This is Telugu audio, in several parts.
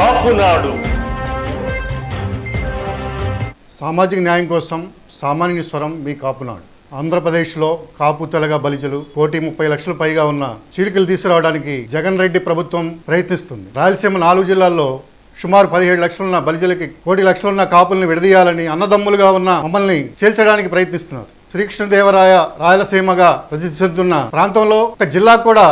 కాపునాడు. సామాజిక న్యాయం కోసం సామాన్య స్వరం మీ కాపునాడు. ఆంధ్రప్రదేశ్లో కాపు తెలగ బలిజలు కోటి ముప్పై లక్షల పైగా ఉన్న చీలికలు తీసుకురావడానికి జగన్ రెడ్డి ప్రభుత్వం ప్రయత్నిస్తుంది. రాయలసీమ నాలుగు జిల్లాల్లో సుమారు పదిహేడు లక్షలున్న బలిజలకి కోటి లక్షలున్న కాపుల్ని విడదీయాలని అన్నదమ్ములుగా ఉన్న మమ్మల్ని చేల్చడానికి ప్రయత్నిస్తున్నారు. శ్రీకృష్ణదేవరాయ రాయలసీమగా ప్రసిద్ధి చెందుతున్న ప్రాంతంలో ఒక జిల్లా కూడా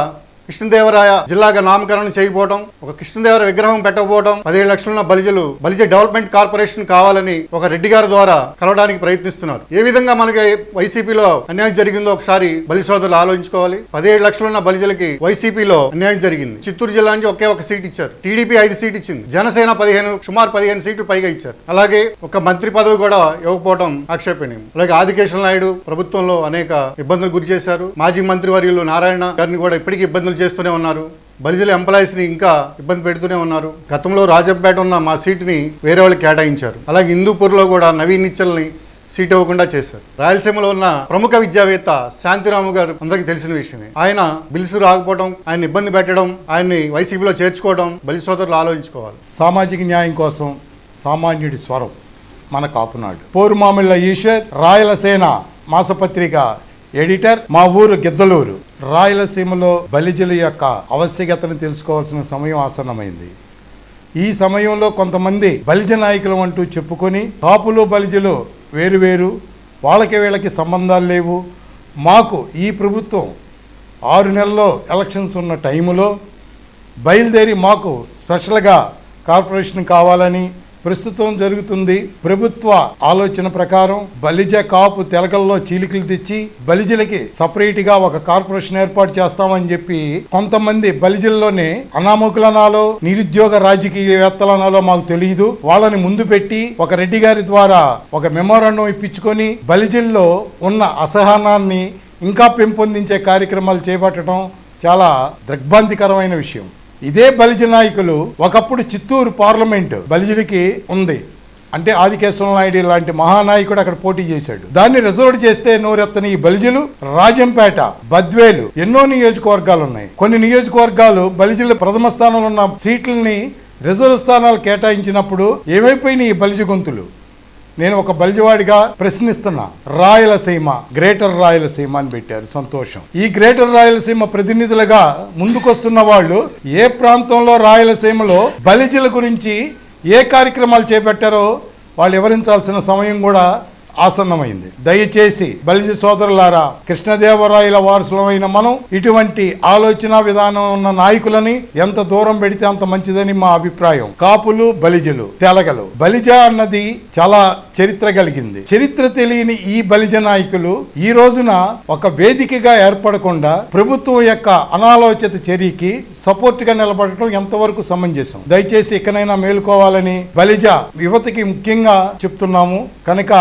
కృష్ణదేవరాయ జిల్లాగా నామకరణం చేయకపోవడం ఒక కృష్ణదేవర విగ్రహం పెట్టకపోవడం పదిహేడు లక్షలున్న బలిజలు బలిజ డెవలప్మెంట్ కార్పొరేషన్ కావాలని ఒక రెడ్డి గారి ద్వారా కలవడానికి ప్రయత్నిస్తున్నారు. ఏ విధంగా మనకి వైసీపీలో అన్యాయం జరిగిందో ఒకసారి బలి సోదరులు ఆలోచించుకోవాలి. పదిహేడు లక్షలున్న బలిజలకి వైసీపీలో అన్యాయం జరిగింది. చిత్తూరు జిల్లా నుంచి ఒకే ఒక సీట్ ఇచ్చారు. టీడీపీ ఐదు సీట్ ఇచ్చింది. జనసేన పదిహేను సుమారు పదిహేను సీట్లు పైగా ఇచ్చారు. అలాగే ఒక మంత్రి పదవి కూడా ఇవ్వకపోవడం ఆక్షేపణీయం. అలాగే ఆదికేశ్వర నాయుడు ప్రభుత్వంలో అనేక ఇబ్బందులు గురి చేశారు. మాజీ మంత్రి వర్యులు నారాయణ గారిని కూడా ఇప్పటికీ ఇబ్బందులు చేస్తూనే ఉన్నారు. బలిజల ఎంప్లాయీస్ని ఇంకా ఇబ్బంది పెడుతూనే ఉన్నారు. గతంలో రాజంపేట ఉన్న మా సీట్ని వేరే వాళ్ళు కేటాయించారు. అలాగే హిందూపూర్లో కూడా నవీన్ నిచ్చల్ని సీట్ ఇవ్వకుండా చేశారు. రాయలసీమలో ఉన్న ప్రముఖ విద్యావేత్త శాంతిరాము గారు అందరికీ తెలిసిన విషయమే. ఆయన బిల్స్ రాకపోవడం ఆయన ఇబ్బంది పెట్టడం ఆయన్ని వైసీపీలో చేర్చుకోవడం బలి సోదరులు ఆలోచించుకోవాలి. సామాజిక న్యాయం కోసం సామాన్యుడి స్వరం మన కాపునాడు. పోరుమామిళ్ళ ఈశ్వర్ రాయలసేన మాసపత్రిక ఎడిటర్ మా ఊరు గిద్దలూరు. రాయలసీమలో బలిజల యొక్క ఆవశ్యకతను తెలుసుకోవాల్సిన సమయం ఆసన్నమైంది. ఈ సమయంలో కొంతమంది బలిజ నాయకులు అంటూ చెప్పుకొని కాపులు బలిజలు వేరు వేరు వాళ్ళకి వీళ్ళకి సంబంధాలు లేవు. మాకు ఈ ప్రభుత్వం ఆరు నెలల్లో ఎలక్షన్స్ ఉన్న టైములో బయలుదేరి మాకు స్పెషల్గా కార్పొరేషన్ కావాలని ప్రస్తుతం జరుగుతుంది ప్రభుత్వ ఆలోచన ప్రకారం బలిజ కాపు తెలకల్లో చీలికలు తెచ్చి బలిజలకి సపరేట్గా ఒక కార్పొరేషన్ ఏర్పాటు చేస్తామని చెప్పి కొంతమంది బలిజల్లోనే అనామకులనాలో నిరుద్యోగ రాజకీయవేత్తలనాలో మాకు తెలియదు వాళ్ళని ముందు పెట్టి ఒక రెడ్డి గారి ద్వారా ఒక మెమోరాండం ఇప్పించుకొని బలిజల్లో ఉన్న అసహనాన్ని ఇంకా పెంపొందించే కార్యక్రమాలు చేపట్టడం చాలా దిగ్భ్రాంతికరమైన విషయం. ఇదే బలిజ నాయకులు ఒకప్పుడు చిత్తూరు పార్లమెంట్ బలిజుడికి ఉంది. అంటే ఆదికేశ్వర నాయుడు లాంటి మహానాయకుడు అక్కడ పోటీ చేశాడు. దాన్ని రిజర్వ్ చేస్తే నోరెత్తని ఈ బలిజలు రాజంపేట బద్వేలు ఎన్నో నియోజకవర్గాలు ఉన్నాయి కొన్ని నియోజకవర్గాలు బలిజల ప్రథమ స్థానంలో ఉన్న సీట్లని రిజర్వ్ స్థానాలు కేటాయించినప్పుడు ఏమైపోయినాయి ఈ బలిజ గొంతులు? నేను ఒక బలిజవాడిగా ప్రశ్నిస్తున్నా. రాయలసీమ గ్రేటర్ రాయలసీమ అని పెట్టారు. సంతోషం. ఈ గ్రేటర్ రాయలసీమ ప్రతినిధులుగా ముందుకొస్తున్న వాళ్ళు ఏ ప్రాంతంలో రాయలసీమలో బలిజల గురించి ఏ కార్యక్రమాలు చేపట్టారో వాళ్ళు వివరించాల్సిన సమయం కూడా ఆసన్నమైంది. దయచేసి బలిజ సోదరులారా కృష్ణదేవరాయల వారసులమైన మనం ఇటువంటి ఆలోచన విధానం ఉన్న నాయకులని ఎంత దూరం పెడితే అంత మంచిదని మా అభిప్రాయం. కాపులు బలిజలు తెలగలు. బలిజ అన్నది చాలా చరిత్ర కలిగింది. చరిత్ర తెలియని ఈ బలిజ నాయకులు ఈ రోజున ఒక వేదికగా ఏర్పడకుండా ప్రభుత్వం యొక్క అనాలోచిత చర్యకి సపోర్ట్గా నిలబడటం ఎంతవరకు సమంజసం? దయచేసి ఇకనైనా మేలుకోవాలని బలిజ యువతకి ముఖ్యంగా చెప్తున్నాము. కనుక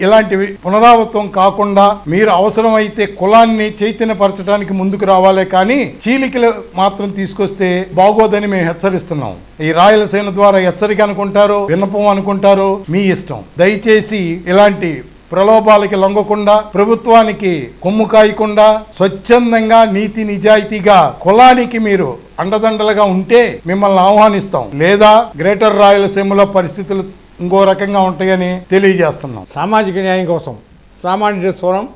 ఇలాంటివి పునరావృతం కాకుండా మీరు అవసరమైతే కులాన్ని చైతన్యపరచడానికి ముందుకు రావాలే కానీ చీలికలు మాత్రం తీసుకొస్తే బాగోదని మేము హెచ్చరిస్తున్నాం. ఈ రాయలసీమ ద్వారా హెచ్చరిక అనుకుంటారో విన్నపం అనుకుంటారో మీ ఇష్టం. దయచేసి ఇలాంటి ప్రలోభాలకి లొంగకుండా ప్రభుత్వానికి కొమ్ము కాయకుండా స్వచ్ఛందంగా నీతి నిజాయితీగా కులానికి మీరు అండదండలుగా ఉంటే మిమ్మల్ని ఆహ్వానిస్తాం. లేదా గ్రేటర్ రాయలసీమలో పరిస్థితులు ఇంకో రకంగా ఉంటాయని తెలియజేస్తున్నాం. సామాజిక న్యాయం కోసం సామాన్యుడి స్వరం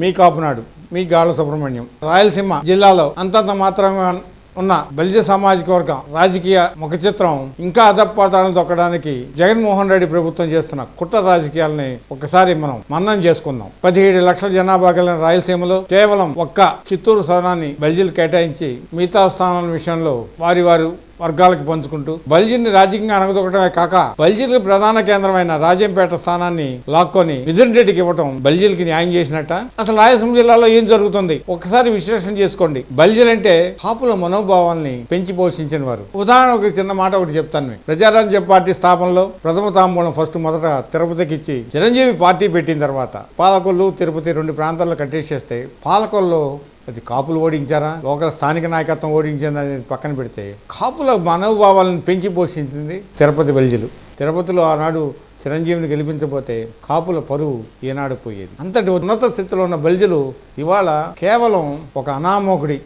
మీ కాపునాడు మీ గాళ్ళ సుబ్రహ్మణ్యం. రాయలసీమ జిల్లాలో అంతంత మాత్రమే ఉన్న బలిజ సామాజిక వర్గం రాజకీయ ముఖ చిత్రం ఇంకా అధపాతాలను తొక్కడానికి జగన్మోహన్ రెడ్డి ప్రభుత్వం చేస్తున్న కుట్ర రాజకీయాలని ఒకసారి మనం మన్నం చేసుకుందాం. పదిహేడు లక్షల జనాభా కలిగిన రాయలసీమలో కేవలం ఒక్క చిత్తూరు సదనాన్ని బలిజీలు కేటాయించి మిగతా స్థానాల విషయంలో వారి వారు వర్గాలకు పంచుకుంటూ బల్జీని రాజకీయంగా అనగదొక్కడమే కాక బల్జీలకు ప్రధాన కేంద్రమైన రాజంపేట స్థానాన్ని లాక్కొని మిథున్ రెడ్డికి ఇవ్వటం బల్జీలకి న్యాయం చేసినట్ట? అసలు రాయలసీమ జిల్లాలో ఏం జరుగుతుంది? ఒకసారి విశ్లేషణ చేసుకోండి. బల్జీలంటే కాపుల మనోభావాల్ని పెంచి పోషించిన వారు. ఉదాహరణకు చిన్న మాట ఒకటి చెప్తాను మీకు. ప్రజారాజ్య పార్టీ స్థాపనలో ప్రథమ తాంబూలం ఫస్ట్ మొదట తిరుపతికి ఇచ్చి చిరంజీవి పార్టీ పెట్టిన తర్వాత పాలకొల్లు తిరుపతి రెండు ప్రాంతాల్లో కట్టేసేస్తే పాలకొల్లు అది కాపులు ఓడించారా? లోకల్ స్థానిక నాయకత్వం ఓడించింది అనేది పక్కన పెడితే కాపుల మనోభావాలను పెంచి పోషించింది తిరుపతి బలిజలు తిరుపతిలో ఆనాడు చిరంజీవిని గెలిపించబోతే కాపుల పరువు ఈనాడు పోయేది. అంతటి ఉన్నత స్థితిలో ఉన్న బలిజలు ఇవాళ కేవలం ఒక అనామకుడి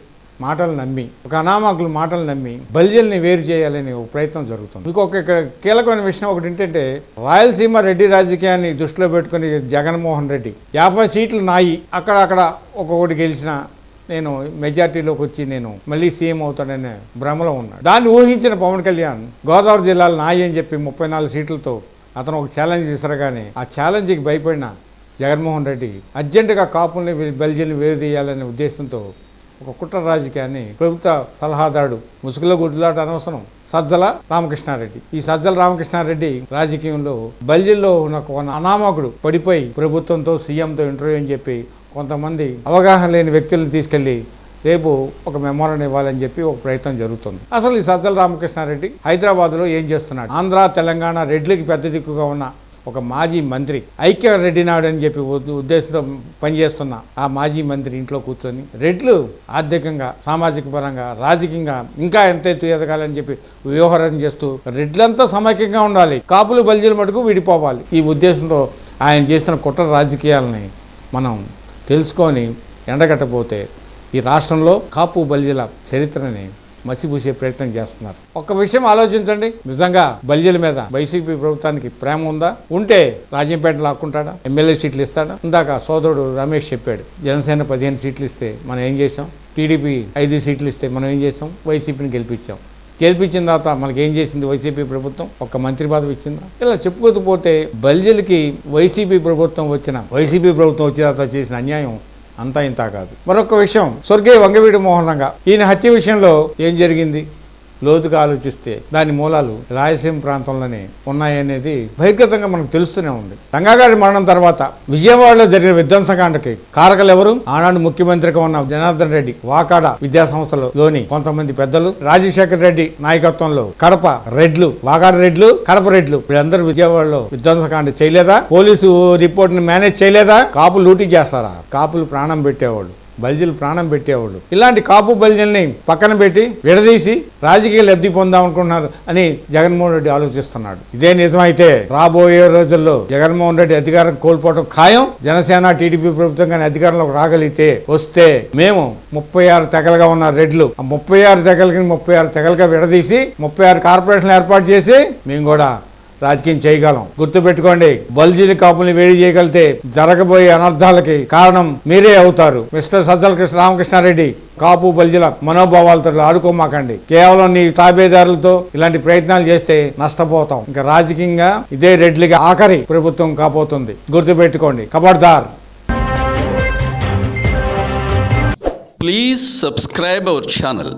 మాటలు నమ్మి ఒక అనామకులు మాటలు నమ్మి బలిజల్ని వేరు చేయాలనే ఒక ప్రయత్నం జరుగుతుంది. ఇంకొక ఇక్కడ కీలకమైన విషయం ఒకటి ఏంటంటే రాయలసీమ రెడ్డి రాజకీయాన్ని దృష్టిలో పెట్టుకుని జగన్మోహన్ రెడ్డి యాభై సీట్లు నాయి అక్కడ అక్కడ ఒక్కొక్కటి గెలిచిన నేను మెజార్టీలోకి వచ్చి నేను మళ్ళీ సీఎం అవుతాడనే భ్రమలో ఉన్నాడు దాన్ని ఊహించిన పవన్ కళ్యాణ్ గోదావరి జిల్లాలో నాయి అని చెప్పి ముప్పై నాలుగు సీట్లతో అతను ఒక ఛాలెంజ్ విసరగానే ఆ ఛాలెంజ్కి భయపడిన జగన్మోహన్ రెడ్డి అర్జెంటుగా కాపుల్ని బెల్జియల్ని వేరుదీయాలనే ఉద్దేశంతో ఒక కుట్ర రాజకీయాన్ని ప్రభుత్వ సలహాదారుడు ముసుగులో గుడ్లాట అనవసరం. సజ్జల రామకృష్ణారెడ్డి. ఈ సజ్జల రామకృష్ణారెడ్డి రాజకీయంలో బల్జిల్లో ఉన్న ఒక అనామకుడు పడిపోయి ప్రభుత్వంతో సీఎంతో ఇంటర్వ్యూ అని చెప్పి కొంతమంది అవగాహన లేని వ్యక్తులను తీసుకెళ్ళి రేపు ఒక మెమోరం ఇవ్వాలని చెప్పి ఒక ప్రయత్నం జరుగుతుంది. అసలు ఈ సజ్జల రామకృష్ణారెడ్డి హైదరాబాద్లో ఏం చేస్తున్నాడు? ఆంధ్ర తెలంగాణ రెడ్లకి పెద్ద దిక్కుగా ఉన్న ఒక మాజీ మంత్రి ఐక్య రెడ్డి నాయుడు అని చెప్పి ఉద్దేశంతో పనిచేస్తున్న ఆ మాజీ మంత్రి ఇంట్లో కూర్చొని రెడ్లు ఆర్థికంగా సామాజిక పరంగా రాజకీయంగా ఇంకా ఎంత ఎత్తు ఎదగాలని చెప్పి వ్యవహారం చేస్తూ రెడ్లంతా సమైక్యంగా ఉండాలి. కాపులు బల్జీల మటుకు విడిపోవాలి. ఈ ఉద్దేశంతో ఆయన చేసిన కుట్ర రాజకీయాలని మనం తెలుసుకొని ఎండగట్టపోతే ఈ రాష్ట్రంలో కాపు బలిజల చరిత్రని మసిపూసే ప్రయత్నం చేస్తున్నారు. ఒక విషయం ఆలోచించండి. నిజంగా బలిజల మీద వైసీపీ ప్రభుత్వానికి ప్రేమ ఉందా? ఉంటే రాజంపేట లాక్కుంటాడా? ఎమ్మెల్యే సీట్లు ఇస్తాడా? ఇందాక సోదరుడు రమేష్ చెప్పాడు జనసేన పదిహేను సీట్లు ఇస్తే మనం ఏం చేసాం టీడీపీ ఐదు సీట్లు ఇస్తే మనం ఏం చేసాం వైసీపీని గెలిపించాం. గెలిపించిన తర్వాత మనకి ఏం చేసింది వైసీపీ ప్రభుత్వం? ఒక మంత్రి పదవి ఇచ్చిందా? ఇలా చెప్పుకోకపోతే బల్జలకి బల్జీలకి వైసీపీ ప్రభుత్వం వచ్చిన వైసీపీ ప్రభుత్వం వచ్చిన తర్వాత చేసిన అన్యాయం అంతా ఇంత కాదు. మరొక విషయం స్వర్గీయ వంగవీడి మోహన్ రంగ. ఈయన హత్య విషయంలో ఏం జరిగింది? లోతుగా ఆలోచిస్తే దాని మూలాలు రాయలసీమ ప్రాంతంలోనే ఉన్నాయనేది బహిర్గతంగా మనకు తెలుస్తూనే ఉంది. రంగాగారి మరణం తర్వాత విజయవాడలో జరిగిన విధ్వంసకాండకి కారకలు ఎవరు ఆనాడు ముఖ్యమంత్రిగా ఉన్న జనార్దన్ రెడ్డి వాకాడ విద్యా సంస్థలోని కొంతమంది పెద్దలు రాజశేఖర రెడ్డి నాయకత్వంలో కడప రెడ్లు వాకాడ రెడ్లు కడప రెడ్లు. వీళ్ళందరూ విజయవాడలో విధ్వంసకాండ చేయలేదా? పోలీసు రిపోర్ట్ని మేనేజ్ చేయలేదా? కాపులు లూటీ చేస్తారా? కాపులు ప్రాణం పెట్టేవాళ్ళు. బల్జీలు ప్రాణం పెట్టేవాళ్ళు. ఇలాంటి కాపు బల్జీల్ని పక్కన పెట్టి విడదీసి రాజకీయ లబ్ధి పొందాం అనుకుంటున్నారు అని జగన్మోహన్ రెడ్డి ఆలోచిస్తున్నాడు. ఇదే నిజమైతే రాబోయే రోజుల్లో జగన్మోహన్ రెడ్డి అధికారం కోల్పోవడం ఖాయం. జనసేన టీడీపీ ప్రభుత్వం కానీ అధికారంలోకి రాగలిగితే వస్తే మేము ముప్పై ఆరు తెగలుగా ఉన్న రెడ్లు ఆ ముప్పై ఆరు తెగలకి ముప్పై ఆరు తెగలుగా విడదీసి ముప్పై ఆరు కార్పొరేషన్లు ఏర్పాటు చేసి మేము కూడా రాజకీయం చేయగలం. గుర్తుపెట్టుకోండి బల్జీలు కాపుల్ని వేడి చేయగలిగితే జరగబోయే అనర్థాలకి కారణం మీరే అవుతారు. మిస్టర్ సజ్జల కృష్ణ రామకృష్ణారెడ్డి కాపు బల్జీల మనోభావాలతో ఆడుకోమాకండి. కేవలం నీ తాబేదారులతో ఇలాంటి ప్రయత్నాలు చేస్తే నష్టపోతాం. ఇంకా రాజకీయంగా ఇదే రెడ్లిగా ఆఖరి ప్రభుత్వం కాబోతుంది. గుర్తుపెట్టుకోండి కబడ్దార్. Please subscribe our channel